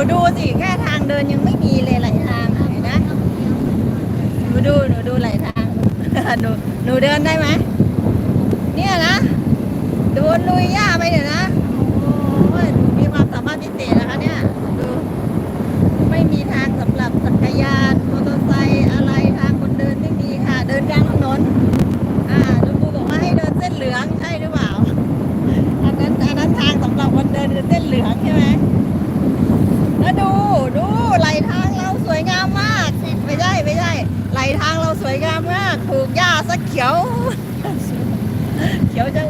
ูดูสิแค่ทางเดินยังไม่มีเลยหลายทางไหนนะหนูดูหนูดูหลายทางหนูหนูเดินได้ไหมเนี่ยนะโดนลุยหญ้าไปเดี๋ยวนะโอ้ยมีความสามารถพินะคะเนี่ยไม่มีทางสำหรับจักรยานมอตอร์อะไรทางคนเดินไม่มีค่ะ เดินกลางถนนอ่าลุงปูบอกว่าให้เดินเส้นเหลืองใช่หรือเปล่าอันนั้นอันนั้นทางสำหรับคนเดินเส้นเหลืองใช่ไหม แล้วดูดูไหลทางเราสวยงามมากไม่ใช่ไม่ใช่ไหลทางเราสวยงามมากปลูกหญ้าสักเขียว เขียวจัง